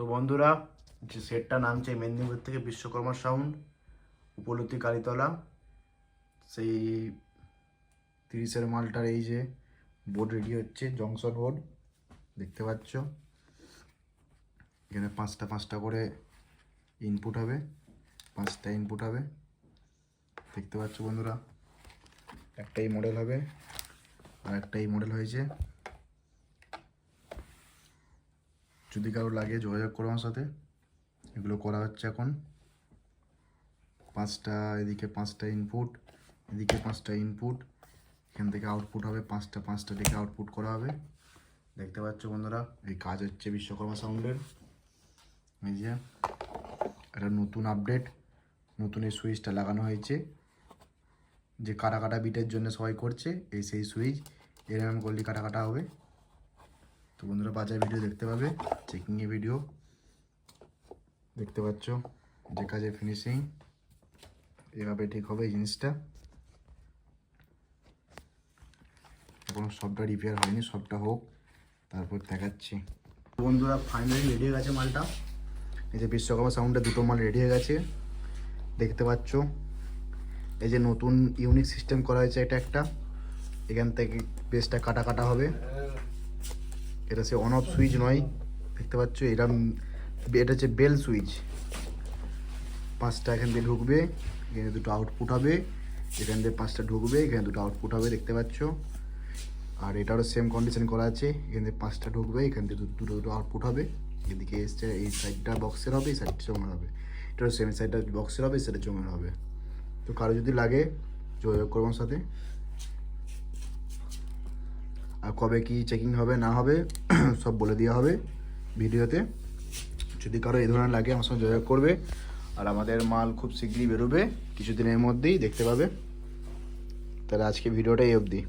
তো বন্ধুরা, যে সেটটা নামছে মেদিনীপুর থেকে বিশ্বকর্মা সাউন্ড উপলব্ধি কালীতলা। সেই তিরিশের মালটার এই যে বোর্ড রেডি হচ্ছে জংশন বোর্ড দেখতে পাচ্ছ। এখানে পাঁচটা পাঁচটা করে ইনপুট হবে, পাঁচটা ইনপুট হবে। দেখতে পাচ্ছ বন্ধুরা, একটাই মডেল হবে আর একটাই মডেল হয়েছে। যদি কারও লাগে যোগাযোগ করো আমার সাথে। এগুলো করা হচ্ছে এখন। পাঁচটা, এদিকে পাঁচটা ইনপুট এদিকে পাঁচটা ইনপুট এখান থেকে আউটপুট হবে পাঁচটা পাঁচটা থেকে আউটপুট করা হবে। দেখতে পাচ্ছ বন্ধুরা, এই কাজ হচ্ছে বিশ্বকর্মা সাউন্ডের এই যে, একটা নতুন আপডেট নতুন এই সুইচটা লাগানো হয়েছে। যে কাটা কাটা বিটের জন্য সবাই করছে, এই সেই সুইচ। এরকম করলে কাটা কাটা হবে। তো বন্ধুরা বাজার ভিডিও দেখতে পাবে চেকিংয়ে ভিডিও দেখতে পাচ্ছ, যে কাজে ফিনিশিং এভাবে ঠিক হবে এই জিনিসটা। এখনও সবটা রিপেয়ার হয়নি, সবটা হোক, তারপর দেখাচ্ছি। বন্ধুরা ফাইনালি রেডি হয়ে গেছে মালটা। এই যে বিশ্বকর্মা সাউন্ডে দুটো মাল রেডি হয়ে গেছে। দেখতে পাচ্ছ, এই যে নতুন ইউনিক সিস্টেম করা হয়েছে এটা একটা। এখান থেকে বেসটা কাটা কাটা হবে। এটা সে অন অফ সুইচ নয়। দেখতে পাচ্ছ, এরম, এটা হচ্ছে বেল সুইচ পাঁচটা এখান দিয়ে ঢুকবে, এখানে দুটো আউটপুট হবে, এখান দিয়ে পাঁচটা ঢুকবে, এখানে দুটো আউটপুট হবে, দেখতে পাচ্ছ। আর এটারও সেম কন্ডিশন করা আছে, এখান দিয়ে পাঁচটা ঢুকবে, এখান দু- দুটো দুটো আউটপুট হবে। এদিকে এসছে, এই সাইডটা বক্সের হবে, এই সাইডটা জমের হবে। এটারও সেম সাইডটা বক্সের হবে সেটা জমের হবে। তো কারও যদি লাগে যোগাযোগ করব সাথে। আর কবে কি চেকিং হবে, না হবে, সব বলে দেওয়া হবে ভিডিওতে। যদি কারও এই ধরনের লাগে, আমার সঙ্গে যোগাযোগ করবে। আর আমাদের মাল খুব শীঘ্রই বেরোবে, কিছুদিনের মধ্যেই দেখতে পাবে। তাহলে আজকে ভিডিওটা এই অবধি।